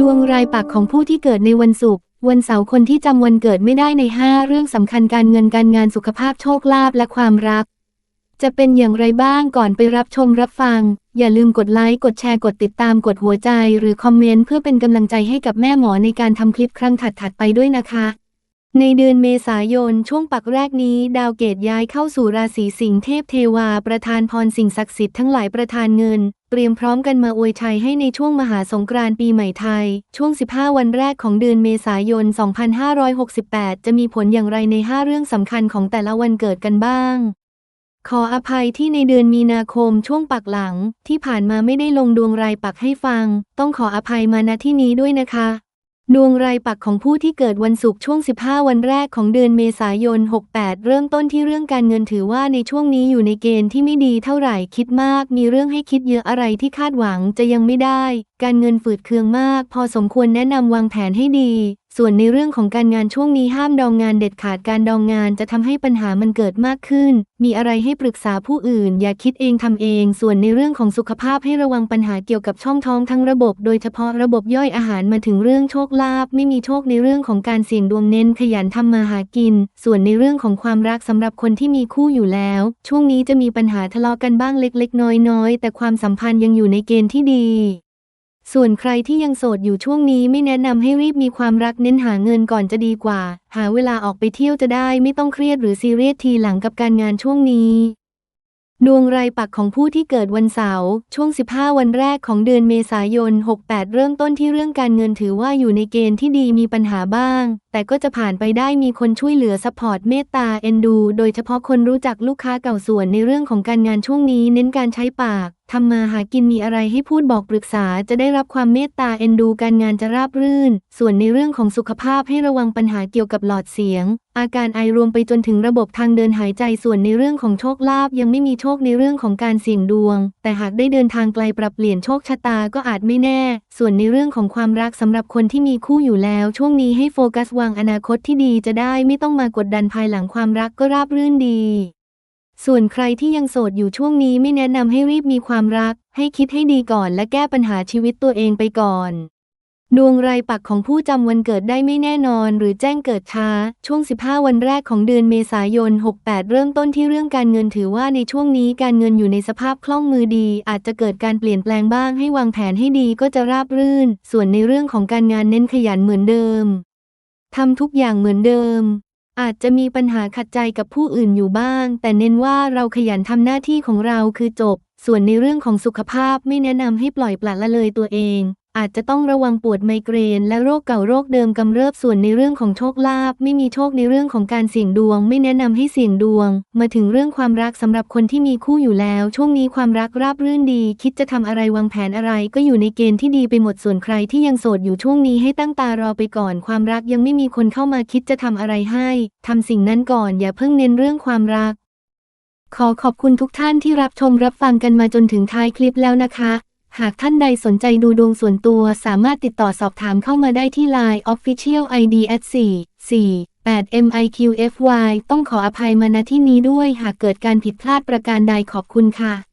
ดวงรายปักของผู้ที่เกิดในวันศุกร์ วันเสาร์คนที่จำวันเกิดไม่ได้ใน 5 เรื่องสำคัญการเงินการงานสุขภาพโชคลาภและความรัก จะเป็นอย่างไรบ้างก่อนไปรับชมรับฟัง อย่าลืมกดไลค์กดแชร์กดติดตามกดหัวใจหรือคอมเมนต์เพื่อเป็นกำลังใจให้กับแม่หมอในการทำคลิปครั้งถัดๆไปด้วยนะคะ ในเดือนเมษายนช่วงปักแรกนี้ ดาวเกตย้ายเข้าสู่ราศีสิงห์เทพเทวาประธานพรสิ่งศักดิ์สิทธิ์ทั้งหลายประธานเงิน เตรียมพร้อมกันมาอวยชัยให้ในช่วงมหาสงกรานต์ปีใหม่ไทย ช่วง 15 วันแรกของเดือนเมษายน 2568 จะมีผลอย่างไรใน 5 เรื่องสำคัญของแต่ละวันเกิดกันบ้าง ขออภัยที่ในเดือนมีนาคมช่วงปักหลัง ที่ผ่านมาไม่ได้ลงดวงรายปักให้ฟัง ต้องขออภัยมาณที่นี้ด้วยนะคะ ดวงรายปักของผู้ที่เกิดวันศุกร์ช่วง 15 วันแรกของเดือนเมษายน 68 เริ่มต้นที่เรื่องการเงินถือว่าในช่วงนี้อยู่ในเกณฑ์ที่ไม่ดีเท่าไหร่คิดมาก มีเรื่องให้คิดเยอะอะไรที่คาดหวังจะยังไม่ได้ การเงินฝืดเคืองมาก พอสมควรแนะนำวางแผนให้ดี ส่วนในเรื่องของการงานช่วงนี้ห้ามดองงานเด็ดขาดการดองงานจะทำให้ปัญหามันเกิดมากขึ้น มีอะไรให้ปรึกษาผู้อื่น อย่าคิดเองทำเอง ส่วนในเรื่องของสุขภาพให้ระวังปัญหาเกี่ยวกับช่องท้องทั้งระบบ โดยเฉพาะระบบย่อยอาหารมาถึงเรื่องโชคลาภไม่มีโชคในเรื่องของการเสี่ยงดวงเน้นขยันทำมาหากิน ส่วนในเรื่องของความรักสำหรับคนที่มีคู่อยู่แล้ว ช่วงนี้จะมีปัญหาทะเลาะกันบ้างเล็ก ๆ น้อยๆแต่ความสัมพันธ์ยังอยู่ในเกณฑ์ที่ดี ส่วนใครที่ยังโสดอยู่ช่วงนี้ไม่แนะนำให้รีบมีความรักเน้นหาเงินก่อนจะดีกว่า หาเวลาออกไปเที่ยวจะได้ไม่ต้องเครียดหรือซีเรียสทีหลังกับการงานช่วงนี้ ดวงรายปักของผู้ที่เกิดวันเสาร์ช่วง 15 วันแรกของเดือนเมษายน 68 เริ่มต้นที่เรื่องการเงินถือว่าอยู่ในเกณฑ์ที่ดีมีปัญหาบ้าง แต่ก็จะผ่านไปได้มีคนช่วยเหลือซัพพอร์ตเมตตาเอ็นดู โดยเฉพาะคนรู้จักลูกค้าเก่าส่วนในเรื่องของการงานช่วงนี้เน้นการใช้ปาก ทำมาหากินมีอะไรให้พูดบอกปรึกษาจะได้รับความเมตตาเอ็นดูการงานจะราบรื่น ส่วนในเรื่องของสุขภาพให้ระวังปัญหาเกี่ยวกับหลอดเสียง อาการไอรวมไปจนถึงระบบทางเดินหายใจส่วนในเรื่องของโชคลาภยังไม่มีโชคในเรื่องของการเสี่ยงดวง แต่หากได้เดินทางไกลปรับเปลี่ยนโชคชะตาก็อาจไม่แน่ ส่วนในเรื่องของความรักสำหรับคนที่มีคู่อยู่แล้ว ช่วงนี้ให้โฟกัสวางอนาคตที่ดีจะได้ไม่ต้องมากดดันภายหลังความรักก็ราบรื่นดี ส่วนใครที่ยังโสดอยู่ช่วงนี้ไม่แนะนำให้รีบมีความรัก ให้คิดให้ดีก่อนและแก้ปัญหาชีวิตตัวเองไปก่อน ดวงรายปักของผู้จำวันเกิดได้ไม่แน่นอน หรือแจ้งเกิดช้า ช่วง 15 วันแรกของเดือนเมษายน 68 เริ่มต้นที่เรื่องการเงินถือว่าในช่วงนี้การเงินอยู่ในสภาพคล่องมือดี อาจจะเกิดการเปลี่ยนแปลงบ้างให้วางแผนให้ดีก็จะราบรื่น ส่วนในเรื่องของการงานเน้นขยันเหมือนเดิมทำทุกอย่างเหมือนเดิม อาจจะมีปัญหาขัดใจกับผู้อื่นอยู่บ้าง แต่เน้นว่าเราขยันทำหน้าที่ของเราคือจบ ส่วนในเรื่องของสุขภาพไม่แนะนำให้ปล่อยปละละเลยตัวเอง อาจจะต้องระวังปวดไมเกรน และโรคเก่าโรคเดิมกำเริบส่วนในเรื่องของโชคลาภไม่มีโชคในเรื่องของการเสี่ยงดวง ไม่แนะนำให้เสี่ยงดวง มาถึงเรื่องความรักสำหรับคนที่มีคู่อยู่แล้ว ช่วงนี้ความรักราบรื่นดี คิดจะทำอะไรวางแผนอะไร ก็อยู่ในเกณฑ์ที่ดีไปหมดส่วนใครที่ยังโสดอยู่ช่วงนี้ให้ตั้งตารอไปก่อน ความรักยังไม่มีคนเข้ามาคิดจะทำอะไรให้ทำสิ่งนั้นก่อน อย่าเพิ่งเน้นเรื่องความรักขอขอบคุณทุกท่านที่รับชมรับฟังกันมาจนถึงท้ายคลิปแล้วนะคะ หากท่านใดสนใจดูดวงส่วนตัวสามารถติดต่อสอบถามเข้ามาได้ที่ Line Official ID at 4 4 8 MIQFY ต้องขออภัยมาณที่นี้ด้วยหากเกิดการผิดพลาดประการใดขอบคุณค่ะ